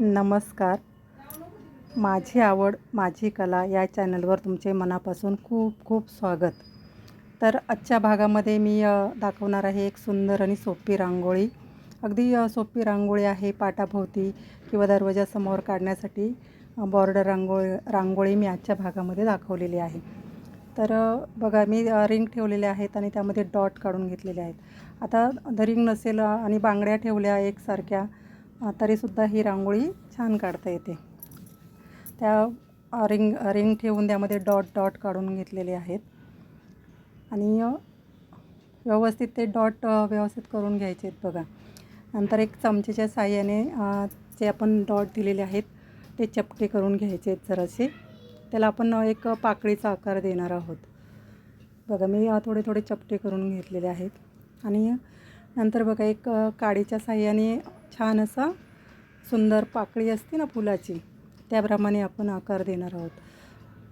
नमस्कार. माझी आवड माझी कला या चॅनलवर तुमचे मनापासून खूप खूप स्वागत. तर आजच्या भागामध्ये मी दाखवणार आहे एक सुंदर आणि सोपी रांगोळी. अगदी सोपी रांगोळी आहे पाटाभोवती किंवा दरवाजासमोर काढण्यासाठी बॉर्डर रांगोळी रांगोळी मी आजच्या भागामध्ये दाखवलेली आहे. तर बघा मी रिंग ठेवलेले आहेत आणि त्यामध्ये डॉट काढून घेतलेले आहेत. आता द रिंग नसेल आणि बांगड्या ठेवल्या एकसारख्या तरीसुद्धा ही रांगोळी छान काढता येते. त्या रिंग रिंग ठेवून त्यामध्ये डॉट डॉट काढून घेतलेले आहेत. आणि व्यवस्थित ते डॉट व्यवस्थित करून घ्यायचे आहेत बघा. नंतर एक चमचेच्या साह्याने जे आपण डॉट दिलेले आहेत ते चपटे करून घ्यायचे आहेत जरासे. त्याला आपण एक पाकळीचा आकार देणार आहोत. बघा मी थोडे थोडे चपटे करून घेतलेले आहेत. आणि नंतर बघा एक काडीच्या साह्याने छान असा सुंदर पाकळी असते ना फुलाची त्याप्रमाणे आपण आकार देणार आहोत.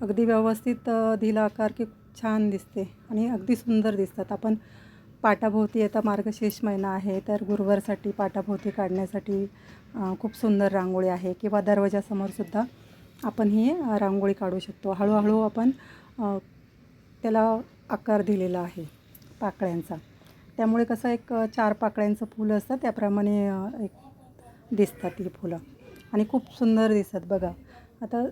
अगदी व्यवस्थित दिला आकार की छान दिसते आणि अगदी सुंदर दिसतात. आपण पाटाभोवती आता मार्गशीर्ष महिना आहे तर गुरुवारसाठी पाटाभोवती काढण्यासाठी खूप सुंदर रांगोळी आहे किंवा दरवाजासमोरसुद्धा आपण ही रांगोळी काढू शकतो. हळूहळू आपण त्याला आकार दिलेला आहे पाकळ्यांचा. त्यामुळे कसं एक चार पाकळ्यांचं फूल असतं त्याप्रमाणे एक दिसतात ही फुलं. आणि खूप सुंदर दिसतात बघा. आता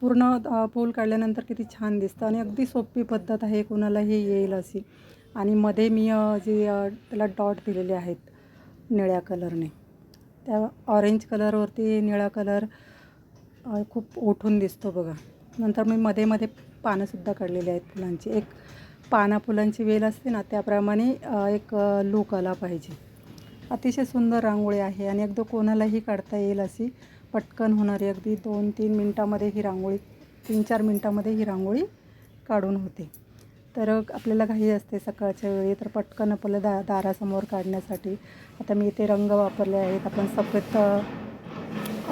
पूर्ण फूल काढल्यानंतर किती छान दिसतं आणि अगदी सोपी पद्धत आहे कोणालाही येईल अशी. आणि मध्ये मी जे त्याला डॉट दिलेले आहेत निळ्या कलरने. त्या ऑरेंज कलरवरती निळा कलर खूप उठून दिसतो बघा. नंतर मी मध्ये मध्ये पानंसुद्धा काढलेली आहेत फुलांची. एक पाना फुलांची वेल असते ना त्याप्रमाणे एक लूक आला पाहिजे. अतिशय सुंदर रांगोळी आहे आणि अगदी कोणालाही काढता येईल अशी पटकन होणारी अगदी दोन तीन मिनटामध्ये ही रांगोळी तीन चार मिनटामध्ये ही रांगोळी काढून होते. तर आपल्याला घाई असते सकाळच्या वेळी तर पटकन आपल्याला दा दारासमोर काढण्यासाठी. आता मी इथे रंग वापरले आहेत. आपण सफेद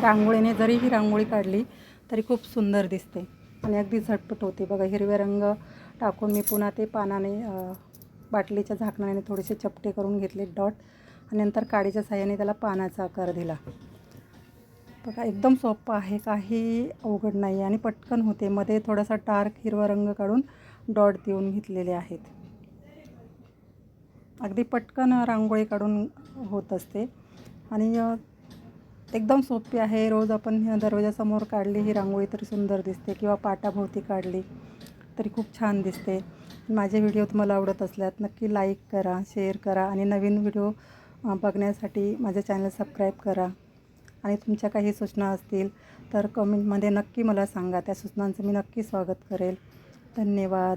रांगोळीने जरी ही रांगोळी काढली तरी खूप सुंदर दिसते आणि अगदी झटपट होते. बघा हिरवे रंग टाकून मी पुन्हा ते पानाने बाटलीच्या झाकणाने थोडेसे चपटे करून घेतले. डॉट आणि नंतर काडीच्या साह्याने त्याला पानाचा आकार दिला. बघा एकदम सोपं आहे काही अवघड नाही आणि पटकन होते. मध्ये थोडासा डार्क हिरवा रंग काढून डॉट देऊन घेतलेले आहेत. अगदी पटकन रांगोळी काढून होत असते. आणि एकदम सोपी आहे. रोज आपण दरवाजासमोर काढली ही रांगोळी तरी सुंदर दिसते किंवा पाटाभोवती काढली तरी खूप छान दिसते. माझे व्हिडिओ तुम्हाला आवडत असल्यात नक्की लाईक करा शेअर करा आणि नवीन व्हिडिओ बघण्यासाठी माझं चॅनल सबस्क्राईब करा. आणि तुमच्या काही सूचना असतील तर कमेंटमध्ये नक्की मला सांगा. त्या सूचनांचं मी नक्की स्वागत करेल. धन्यवाद.